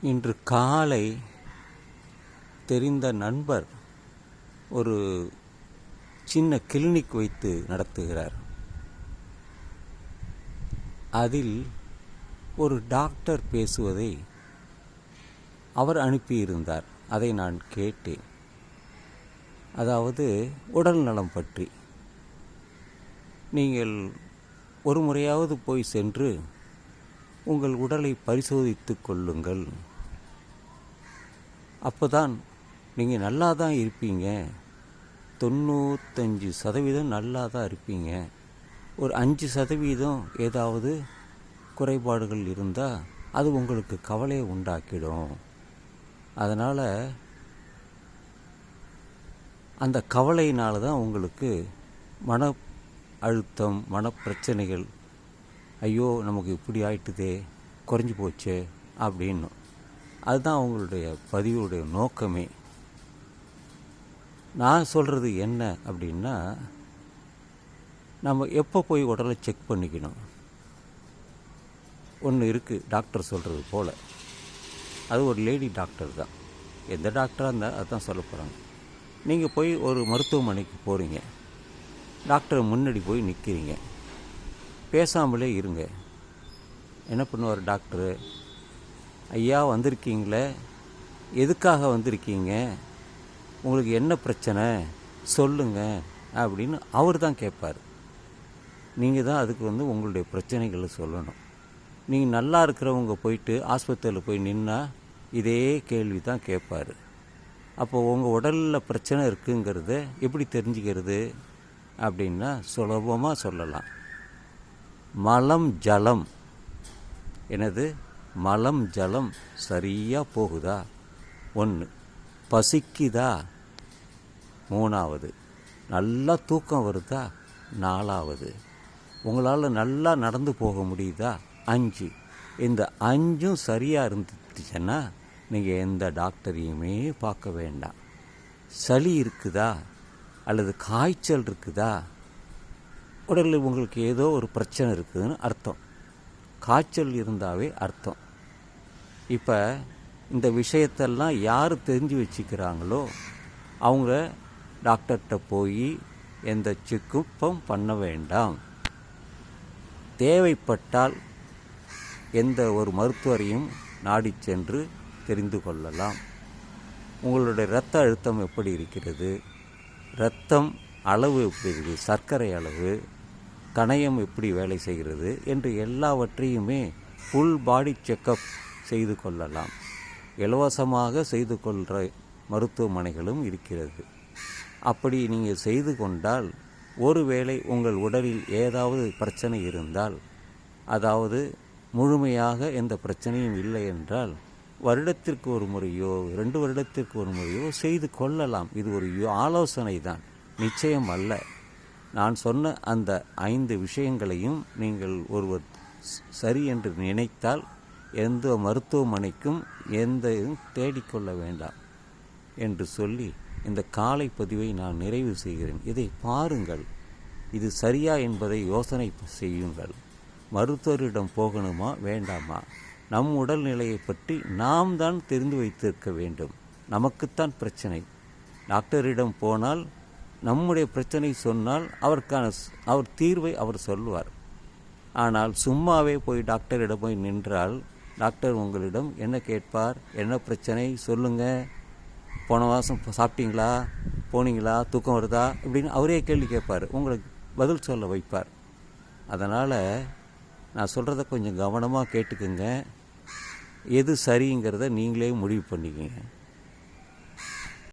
இன்று காலை தெரிந்த நண்பர் ஒரு சின்ன கிளினிக் வைத்து நடத்துகிறார். அதில் ஒரு டாக்டர் பேசுவதை அவர் அனுப்பியிருந்தார். அதை நான் கேட்டேன். அதாவது உடல் நலம் பற்றி. நீங்கள் ஒரு முறையாவது போய் சென்று உங்கள் உடலை பரிசோதித்து கொள்ளுங்கள். அப்போ தான் நீங்கள் நல்லா தான் இருப்பீங்க. தொண்ணூத்தஞ்சு சதவீதம் நல்லா தான் இருப்பீங்க. ஒரு அஞ்சு சதவீதம் ஏதாவது குறைபாடுகள் இருந்தால் அது உங்களுக்கு கவலையை உண்டாக்கிடும். அதனால் அந்த கவலையினால தான் உங்களுக்கு மன அழுத்தம் மனப்பிரச்சனைகள் ஐயோ நமக்கு இப்படி ஆயிட்டுதே குறைஞ்சி போச்சு அப்படின்னு அதுதான் அவங்களுடைய பதிவுடைய நோக்கமே. நான் சொல்கிறது என்ன அப்படின்னா நம்ம எப்போ போய் உடலை செக் பண்ணிக்கணும்? ஒன்று இருக்குது டாக்டர் சொல்கிறது போல். அது ஒரு லேடி டாக்டர் தான். எந்த டாக்டராக இருந்தால் அதுதான் சொல்ல போகிறாங்க நீங்கள் போய் ஒரு மருத்துவமனைக்கு போகிறீங்க டாக்டர் முன்னாடி போய் நிற்கிறீங்க பேசாமலே இருங்க. என்ன பண்ணுவார் டாக்டரு? ஐயா வந்திருக்கீங்களே? எதுக்காக வந்திருக்கீங்க? உங்களுக்கு என்ன பிரச்சனை? சொல்லுங்க அப்படின்னு அவர் தான் கேட்பார். நீங்கள் தான் அதுக்கு வந்து உங்களுடைய பிரச்சனைகளை சொல்லணும். நீங்கள் நல்லா இருக்கிறவங்க போயிட்டு ஆஸ்பத்திரியில் போய் நின்னா இதே கேள்வி தான் கேட்பார். அப்போ உங்கள் உடலில் பிரச்சனை இருக்குங்கிறத எப்படி தெரிஞ்சுக்கிறது? அப்படின்னா சுலபமாக சொல்லலாம். மலம் ஜலம். எனது மலம் ஜலம் சரியாக போகுதா? ஒன்று பசிக்குதா? மூணாவது. நல்லா தூக்கம் வருதா? நாலாவது. உங்களால் நல்லா நடந்து போக முடியுதா? அஞ்சு. இந்த அஞ்சும் சரியாக இருந்துச்சுன்னா நீங்கள் எந்த டாக்டரையுமே பார்க்க வேண்டாம். சளி இருக்குதா? அல்லது காய்ச்சல் இருக்குதா? உடலில் உங்களுக்கு ஏதோ ஒரு பிரச்சனை இருக்குதுன்னு அர்த்தம். காய்ச்சல் இருந்தாவே அர்த்தம். இப்போ இந்த விஷயத்தெல்லாம் யார் தெரிஞ்சு வச்சுக்கிறாங்களோ அவங்க டாக்டர்கிட்ட போய் எந்த செக்குப்பும் பண்ண வேண்டாம். தேவைப்பட்டால் எந்த ஒரு மருத்துவரையும் நாடி சென்று தெரிந்து கொள்ளலாம். உங்களுடைய இரத்த அழுத்தம் எப்படி இருக்கிறது? இரத்தம் அளவு எப்படி இருக்குது? சர்க்கரை அளவு கணையம் எப்படி வேலை செய்கிறது? என்று எல்லாவற்றையுமே ஃபுல் பாடி செக்கப் செய்து கொள்ளலாம். இலவசமாக செய்து கொள்கிற மருத்துவமனைகளும் இருக்கிறது. அப்படி நீங்கள் செய்து கொண்டால் ஒருவேளை உங்கள் உடலில் ஏதாவது பிரச்சனை இருந்தால் அதாவது முழுமையாக எந்த பிரச்சனையும் இல்லை என்றால் வருடத்திற்கு ஒரு முறையோ ரெண்டு வருடத்திற்கு ஒரு முறையோ செய்து கொள்ளலாம். இது ஒரு யோ- ஆலோசனை தான். நிச்சயம் அல்ல. நான் சொன்ன அந்த ஐந்து விஷயங்களையும் நீங்கள் ஒருவர் சரி என்று நினைத்தால் எந்த மருத்துவமனைக்கும் எந்த இதுவும் தேடிக்கொள்ள வேண்டாம் என்று சொல்லி இந்த காலை பதிவை நான் நிறைவு செய்கிறேன். இதை பாருங்கள். இது சரியா என்பதை யோசனை செய்யுங்கள். மருத்துவரிடம் போகணுமா வேண்டாமா? நம் உடல்நிலையை பற்றி நாம் தான் தெரிந்து வைத்திருக்க வேண்டும். நமக்குத்தான் பிரச்சனை. டாக்டரிடம் போனால் நம்முடைய பிரச்சனை சொன்னால் அவருக்கான அவர் தீர்வை அவர் சொல்லுவார் ஆனால் சும்மாவே போய் டாக்டரிடம் போய் நின்றால் டாக்டர் உங்களிடம் என்ன கேட்பார்? என்ன பிரச்சனை? சொல்லுங்கள் போன மாதம் சாப்பிட்டீங்களா? போனீங்களா? தூக்கம் வருதா? இப்படின்னு அவரே கேள்வி கேட்பார். உங்களுக்கு பதில் சொல்ல வைப்பார். அதனால் நான் சொல்கிறத கொஞ்சம் கவனமாக கேட்டுக்குங்க. எது சரிங்கிறத நீங்களே முடிவு பண்ணிக்கங்க.